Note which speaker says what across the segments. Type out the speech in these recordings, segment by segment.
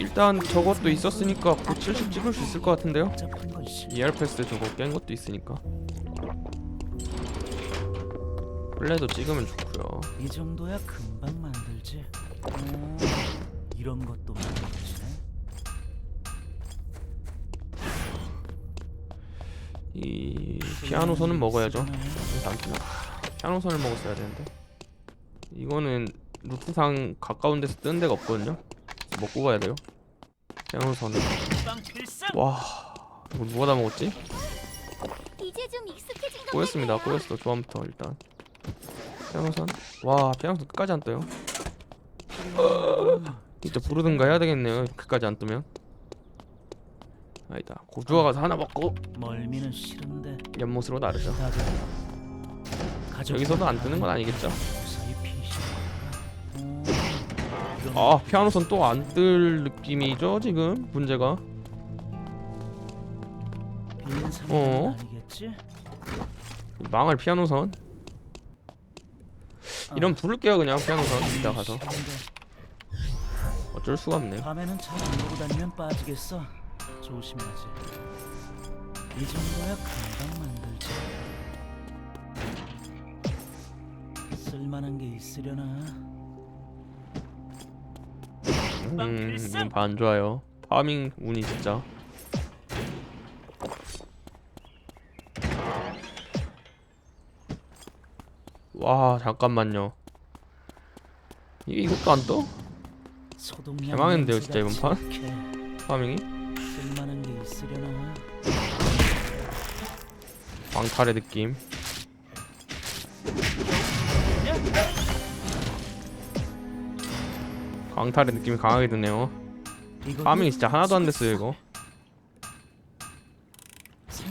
Speaker 1: 일단 저것도 있었으니까 970 찍을 수 있을 것 같은데요? ER 패스 저거 깬 것도 있으니까 플레도 찍으면 좋고요
Speaker 2: 이 정도야 금방 만들지. 오, 이런 것도 만들지네.
Speaker 1: 이 피아노 선은 먹어야죠
Speaker 2: 쓰잖아요.
Speaker 1: 일단 피아노 선을 먹었어야 되는데 이거는 루트상 가까운 데서 뜨는 데가 없거든요 먹고 가야 돼요.
Speaker 2: 필승.
Speaker 1: 와 이거 누가 다 먹었지? 꼬였습니다. 꼬였어 조합부터 일단. 피아노선. 와 피아노선 끝까지 안 떠요. 진짜 부르든가 해야 되겠네요 끝까지 안 뜨면. 아니다 고주와 가서 하나 먹고.
Speaker 2: 멀미는 싫은데.
Speaker 1: 연못으로 나르죠. 여기서도 안 뜨는 건 아니겠죠 아 피아노선 또 안 뜰 느낌이죠 지금 문제가 어?
Speaker 2: 아니겠지?
Speaker 1: 망할 피아노선 이런 부를게요 그냥 피아노선 이따 가서. 어쩔 수가 없네요
Speaker 2: 밤에는 잘안 보고 다니면 빠지겠어. 조심해야지. 이 정도야 금방 만들지. 쓸만한 게 있으려나?
Speaker 1: 음 이건 반 좋아요 파밍 운이 진짜 와 잠깐만요 이게 이것도 안 떠? 개망했는데요,
Speaker 2: 냄새가
Speaker 1: 진짜 이번 판? 파밍이? 광탈의 느낌 광탈의 느낌이 강하게 드네요 파밍이 진짜 하나도 안 됐어요 이거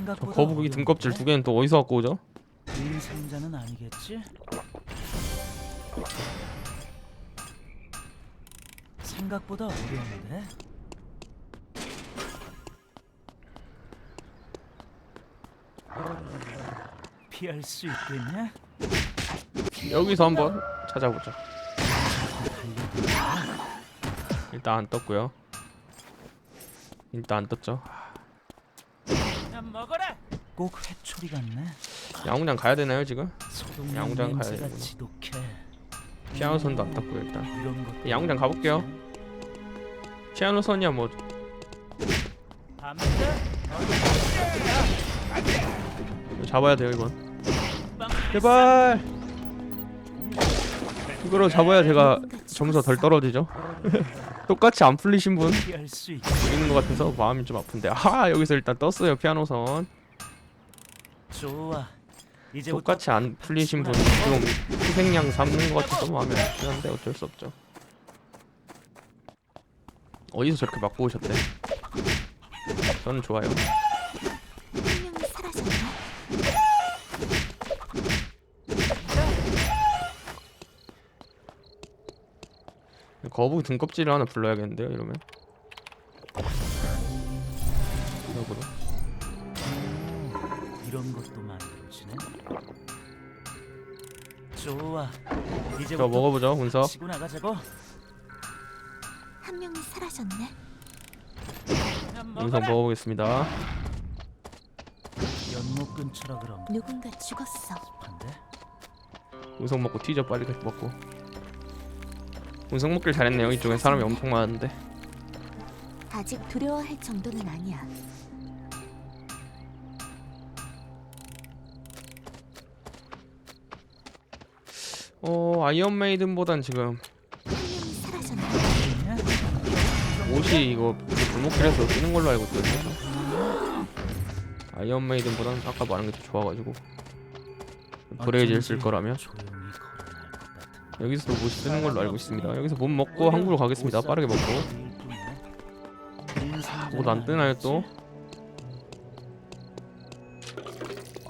Speaker 1: 저 거북이? 등껍질 두 개는 또 어디서 갖고 오죠?
Speaker 2: 빈 상자는 아니겠지? 생각보다 어려운데? 피할 수 있겠냐?
Speaker 1: 여기서 한번 찾아보자 일단 안 떴고요 일단 안 떴죠
Speaker 2: 먹어라. 꼭 회초리 같네.
Speaker 1: 양궁장 가야 되나요 지금? 양장 가야 되구나.
Speaker 2: 지독해.
Speaker 1: 피아노 선도 안 떴고요 일단 양장 가볼게요. 피아노 선이야 뭐 이거 잡아야 돼요 이건 제발 이거로 잡아야 제가 점수가 덜 떨어지죠? 똑같이 안 풀리신 분. 있는 것 같아서 마음이 좀 아픈데. 아 여기서 일단 떴어요 피아노선.
Speaker 2: 좋아. 이제부터
Speaker 1: 똑같이 안 풀리신 분좀 희생양 삼는 것 같아서 마음이 아프긴 한데 어쩔 수 없죠. 어디서 저렇게 맞고 오셨대? 저는 좋아요
Speaker 3: 한 명이 사라졌네.
Speaker 1: 거북이 등껍질을 하나 불러야겠는데요 이러면 역으로
Speaker 2: 이런 것도 만들어지네. 좋아.
Speaker 1: 저
Speaker 2: 이제부터
Speaker 1: 먹어보죠 운석
Speaker 2: 치고 나가자고.
Speaker 3: 한 명이 사라졌네.
Speaker 1: 운석 먹어보겠습니다
Speaker 2: 연못 근처라 그럼.
Speaker 3: 누군가 죽었어.
Speaker 2: 한데
Speaker 1: 운석 먹고 튀죠 빨리 먹고 운석 먹길 잘했네요 이쪽엔 사람이 엄청 많은데
Speaker 3: 아직 두려워할 정도는 아니야.
Speaker 1: 어 아이언 메이든보단 지금
Speaker 3: 명이?
Speaker 1: 옷이 이거 골목길에서 뛰는 걸로 알고 있거든요 아이언 메이든보다는 아까 말한 게 더 좋아가지고 브레이즈를 쓸 거라면
Speaker 2: 조용히 같은.
Speaker 1: 여기서도 못이 쓰는 걸로 알고 있습니다. 여기서 못 먹고 항구로 가겠습니다. 빠르게 먹고. 못 안 뜨나요 또?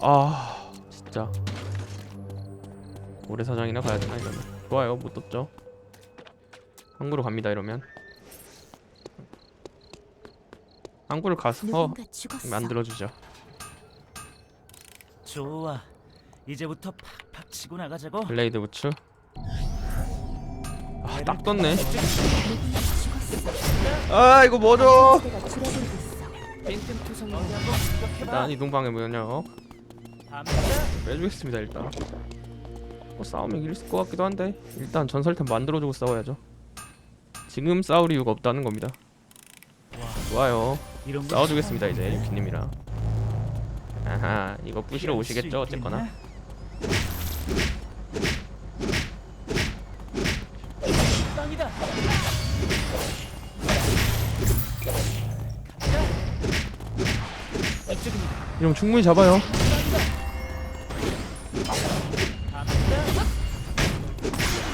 Speaker 1: 아 진짜. 모래사장이나 가야 되나 이러면? 좋아요. 못 떴죠? 항구로 갑니다 이러면. 항구를 가서. 만들어주죠.
Speaker 2: 좋아. 이제부터 팍팍 치고 나가자고.
Speaker 1: 블레이드 부츠 아 딱 떴네. 아 이거 뭐죠? 일단 이동방의 면역. 빼주겠습니다 일단 뭐 싸우면 이길 것 같기도 한데 일단 전설템 만들어주고 싸워야죠 지금 싸울 이유가 없다는 겁니다
Speaker 2: 와,
Speaker 1: 좋아요 싸워주겠습니다 이제. 유키님이랑 아하 이거 부시러 오시겠죠 어쨌거나 이러면 충분히 잡아요.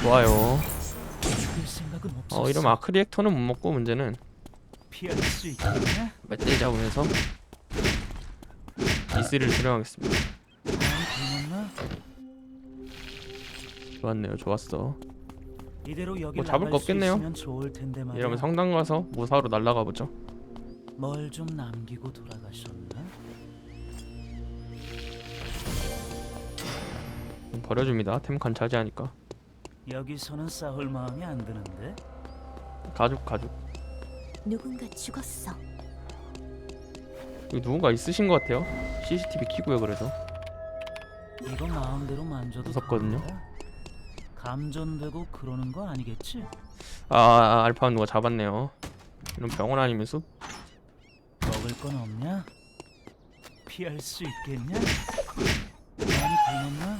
Speaker 1: 좋아요.
Speaker 2: 어
Speaker 1: 이러면 아크리액터는 못 먹고 문제는? 멧돼지 잡으면서 이스를 수령하겠습니다? 좋았네요 좋았어 뭐 잡을 거 없겠네요. 이러면 성당 가서 무사로 날라가 보죠
Speaker 2: 뭘 좀 남기고 돌아가셨나?
Speaker 1: 버려줍니다 템칸 차지하니까
Speaker 2: 여기서는 싸울 마음이 안 드는데.
Speaker 1: 가죽 가죽
Speaker 3: 누군가 죽었어.
Speaker 1: 여기 누군가 있으신 것 같아요 CCTV 키고요 그래서
Speaker 2: 이거 마음대로 만져도
Speaker 1: 무섭거든요.
Speaker 2: 감전되고 그러는 거 아니겠지?
Speaker 1: 아, 아 알파 누가 잡았네요 이런 병원 아니면 숲?
Speaker 2: 먹을 건 없냐? 피할 수 있겠냐? 많이 굶었나?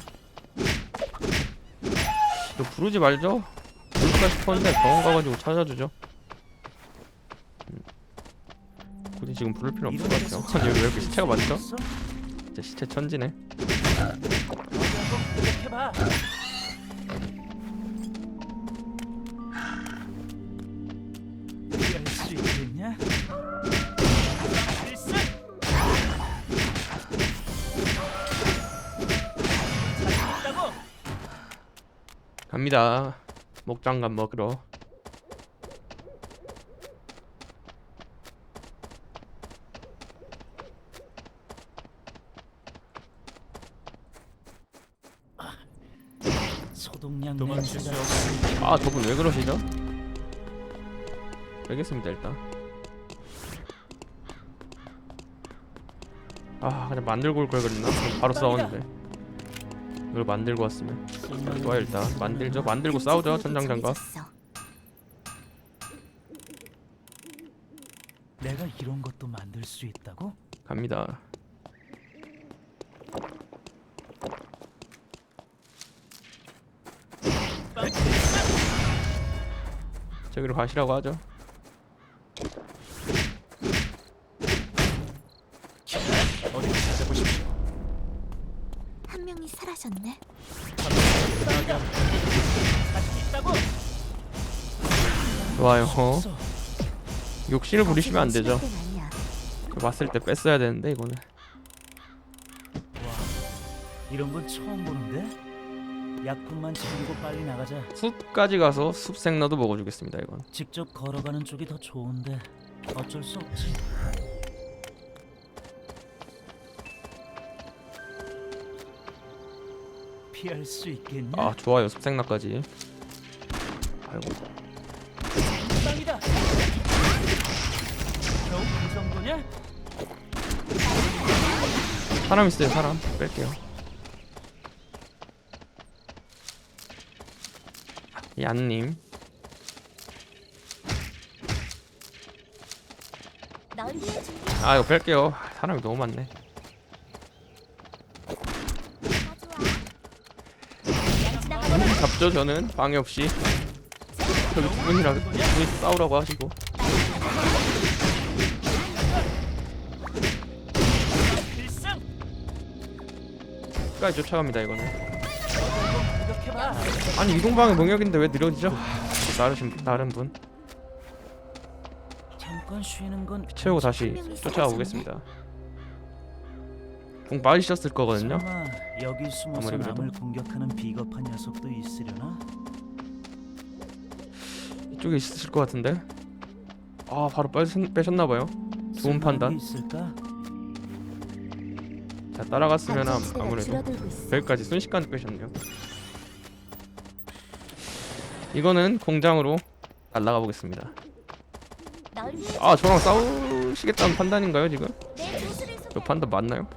Speaker 1: 이거 부르지 말죠 부를까 싶었는데 병원 가가지고 찾아주죠 음. 굳이 지금 부를 필요 없을 것 같아요 아니 왜 이렇게 시체가 많죠? 진짜 시체 천지네 갑니다. 목장갑 먹으러.
Speaker 2: 소독약
Speaker 4: 도망칠
Speaker 2: 냄새가
Speaker 4: 수 없으니
Speaker 1: 아 저분 왜 그러시죠? 알겠습니다 일단. 아 그냥 만들고 올 걸 그랬나? 바로 싸웠는데 이걸 만들고 왔으면 좋아요 일단 만들죠 만들고 싸우죠 천장장과.
Speaker 2: 내가 이런 것도 만들 수 있다고?
Speaker 1: 갑니다 저기로 가시라고 하죠
Speaker 4: 어디 찾아보십시오.
Speaker 3: 한
Speaker 2: 있다고?
Speaker 1: 좋아요
Speaker 2: 없어.
Speaker 1: 욕심을 부리시면 안 되죠
Speaker 3: 아니야.
Speaker 1: 그 봤을 때 뺐어야 되는데 이거는
Speaker 2: 와, 이런 건 처음 보는데? 약품만 챙기고 빨리 나가자.
Speaker 1: 숲까지 가서 숲 생나도 먹어주겠습니다 이건
Speaker 2: 직접 걸어가는 쪽이 더 좋은데 어쩔 수 없지. 피할 수 있겠냐?
Speaker 1: 아 좋아요 숲생나까지 아이고
Speaker 2: 빵이다. 겨우 그 정도냐?
Speaker 1: 사람 있어요 사람 뺄게요 얀님. 아 이거 뺄게요 사람이 너무 많네 잡죠 저는 방해 없이 저기 두 분이라 두 분이 싸우라고 하시고. 끝까지 쫓아갑니다 이거는. 아니 이동방의 명역인데 왜 느려지죠? 나르신 다른 분
Speaker 2: 잠깐 쉬는 건
Speaker 1: 채우고 다시 쫓아가 보겠습니다 궁 빠지셨을 거거든요
Speaker 2: 설마 여기 숨어서
Speaker 1: 아무리 그래도.
Speaker 2: 남을 공격하는 비겁한 녀석도 있으려나?
Speaker 1: 이쪽에 있으실 것 같은데 아 바로 빼셨, 빼셨나봐요 좋은
Speaker 2: 쓸모있는
Speaker 1: 판단.
Speaker 2: 게 있을까?
Speaker 1: 자 따라갔으면
Speaker 3: 시대가
Speaker 1: 아무래도
Speaker 3: 줄어들고 있어.
Speaker 1: 여기까지 순식간에 빼셨네요 이거는 공장으로 날라가 보겠습니다
Speaker 3: 널 위해
Speaker 1: 아 저랑 싸우시겠다는 판단인가요 지금?
Speaker 3: 내
Speaker 1: 저. 판단 맞나요?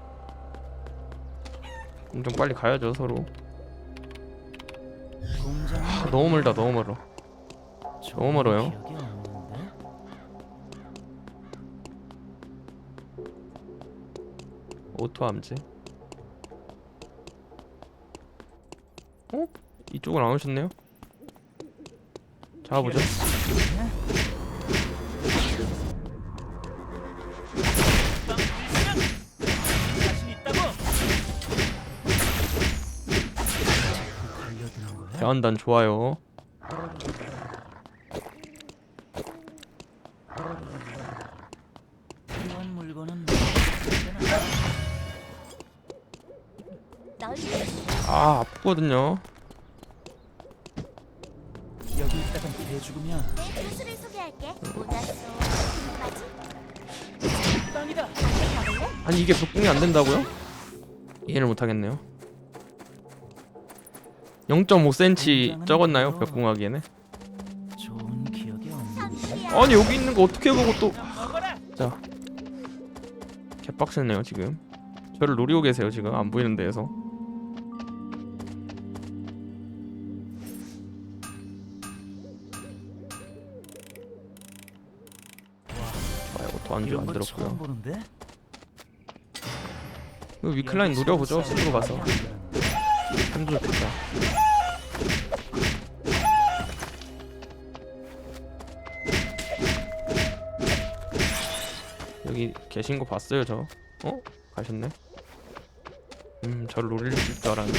Speaker 1: 엄청 빨리 가야죠 서로 아, 너무 멀다 너무 멀어 너무 멀어요.
Speaker 2: 기억이 없는데?
Speaker 1: 오토 암지 어? 이쪽은 안 오셨네요? 잡아보죠
Speaker 2: 야?
Speaker 1: 대한단 좋아요 아 아프거든요
Speaker 2: 여기 있다간 개 죽으면
Speaker 3: 내 소개할게.
Speaker 1: 아니 이게 벽궁이 안 된다고요? 이해를 못하겠네요 0.5cm 적었나요 벽궁하기에는?
Speaker 2: 좋은 기억이 없는데.
Speaker 3: 선수야.
Speaker 1: 아니 여기 있는 거 어떻게 보고 또. 자 개빡세네요 지금 저를 노리고 계세요 지금 안 보이는 데에서 좋아요 오토 안주
Speaker 2: 이런 건
Speaker 1: 만들었고요
Speaker 2: 보는데.
Speaker 1: 이거 위클라인 노려보죠 스스로 가서 참 좋겠다 여기 계신 거 봤어요 저? 어? 가셨네? 음 저를 노리실 줄 알았는데.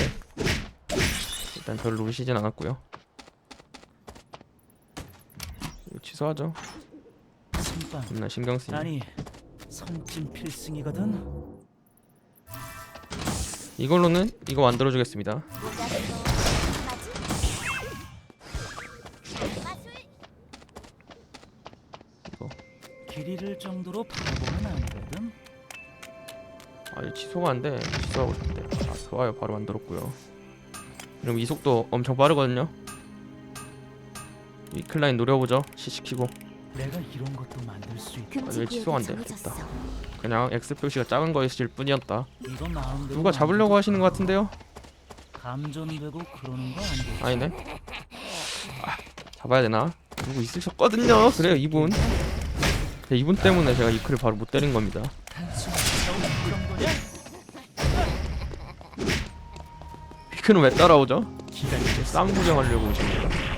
Speaker 1: 일단 저를 노리시진 않았고요. 이거 취소하죠.
Speaker 2: 선빵.
Speaker 1: 맨날 신경 쓰니
Speaker 2: 아니 선찜 필승이거든.
Speaker 1: 이걸로는 이거 만들어주겠습니다
Speaker 3: 모자쏘. 맞지? 마술.
Speaker 1: 이거
Speaker 2: 길 잃을 정도로 바보는 아니거든.
Speaker 1: 아니 취소가 안 돼. 취소하고 싶대. 아 좋아요. 바로 만들었고요. 그럼 이 속도 엄청 빠르거든요. 이 클라인 노려보죠. 시시키고
Speaker 2: 내가 이런 것도 만들 수 있다.
Speaker 3: 금지 구역이
Speaker 1: 돼?
Speaker 3: 정해졌어.
Speaker 1: 그냥 X 표시가 작은 거였을 뿐이었다.
Speaker 2: 마음대로
Speaker 1: 누가 잡으려고 하시는 것 같은데요?
Speaker 2: 감전되고 그러는 거 아니겠지?
Speaker 1: 아니네. 아, 잡아야 되나? 누구 있으셨거든요. 그래요 이분. 네, 이분 때문에 제가 이클을 바로 못 때린 겁니다.
Speaker 2: 단순히 이 정도냐?
Speaker 1: 피크는 왜 따라오죠?
Speaker 2: 기다리겠어.
Speaker 1: 싸움 구경하려고 오신 거예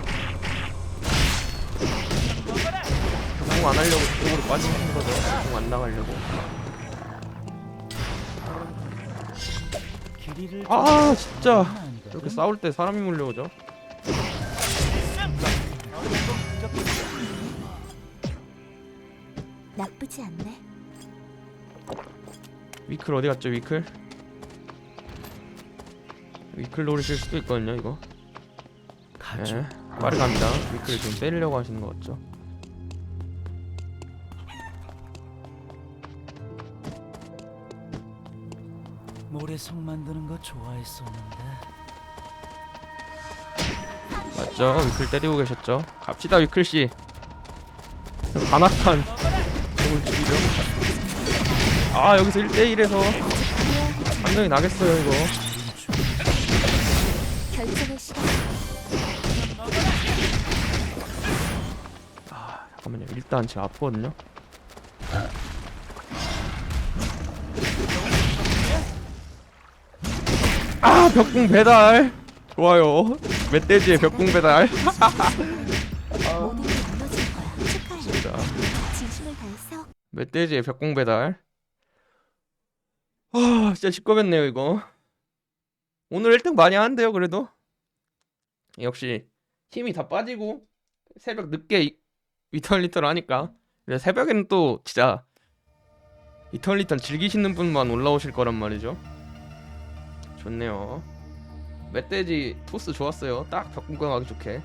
Speaker 1: 공 안 하려고 그쪽으로 빠지는 거죠. 공 안 나가려고. 아 진짜. 이렇게 싸울 때 사람이 몰려오죠.
Speaker 3: 나쁘지 않네.
Speaker 1: 위클 어디 갔죠 위클? 위클 노리실 수도 있거든요 이거.
Speaker 2: 가죠.
Speaker 1: 네, 빠르게 갑니다. 위클 지금 때리려고 하시는 것 같죠?
Speaker 2: 모래성 만드는 거 좋아했었는데.
Speaker 1: 맞죠? 위클 때리고 계셨죠? 갑시다 위클 씨. 반악한 공을 죽이죠. 아 여기서 1대1에서 완전히 나겠어요 이거.
Speaker 3: 결정의 시간.
Speaker 1: 아 잠깐만요. 일단 제가 아프거든요. 아 벽궁 배달 좋아요. 멧돼지의 벽궁 배달.
Speaker 3: 모든 게 무너질 거야. 축하해.
Speaker 1: 좋습니다.
Speaker 3: 진심을 다해서
Speaker 1: 멧돼지의 벽공 배달. 아, 진짜 시끄럽네요 이거. 오늘 1등 많이 하는데요, 그래도. 역시 힘이 다 빠지고 새벽 늦게 이- 위털리터를 하니까. 새벽에는 또 진짜 위털리터 즐기시는 분만 올라오실 거란 말이죠. 좋네요. 멧돼지 토스 좋았어요. 딱 벽공강하기 좋게.